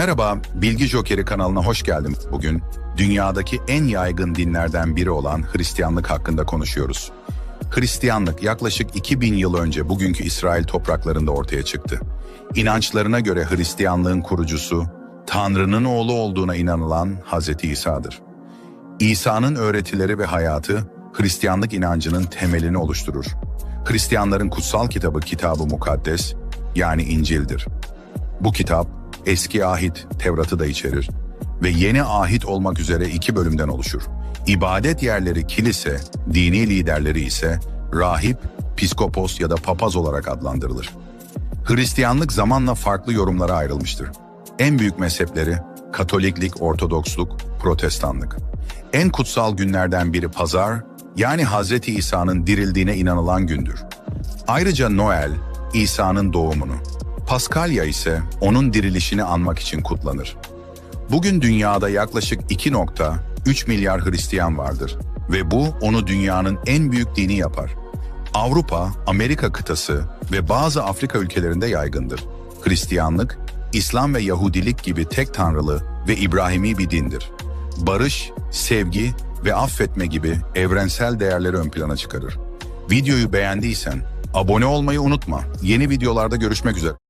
Merhaba, Bilgi Jokeri kanalına hoş geldin. Bugün dünyadaki en yaygın dinlerden biri olan Hristiyanlık hakkında konuşuyoruz. Hristiyanlık yaklaşık 2000 yıl önce bugünkü İsrail topraklarında ortaya çıktı. İnançlarına göre Hristiyanlığın kurucusu, Tanrı'nın oğlu olduğuna inanılan Hz. İsa'dır. İsa'nın öğretileri ve hayatı Hristiyanlık inancının temelini oluşturur. Hristiyanların kutsal kitabı Kitab-ı Mukaddes yani İncil'dir. Bu kitap eski ahit Tevrat'ı da içerir ve yeni ahit olmak üzere iki bölümden oluşur. İbadet yerleri kilise, dini liderleri ise rahip, piskopos ya da papaz olarak adlandırılır. Hristiyanlık zamanla farklı yorumlara ayrılmıştır. En büyük mezhepleri Katoliklik, Ortodoksluk, Protestanlık. En kutsal günlerden biri pazar, yani Hz. İsa'nın dirildiğine inanılan gündür. Ayrıca Noel, İsa'nın doğumunu, Paskalya ise onun dirilişini anmak için kutlanır. Bugün dünyada yaklaşık 2.3 milyar Hristiyan vardır ve bu onu dünyanın en büyük dini yapar. Avrupa, Amerika kıtası ve bazı Afrika ülkelerinde yaygındır. Hristiyanlık, İslam ve Yahudilik gibi tek tanrılı ve İbrahimi bir dindir. Barış, sevgi ve affetme gibi evrensel değerleri ön plana çıkarır. Videoyu beğendiysen abone olmayı unutma. Yeni videolarda görüşmek üzere.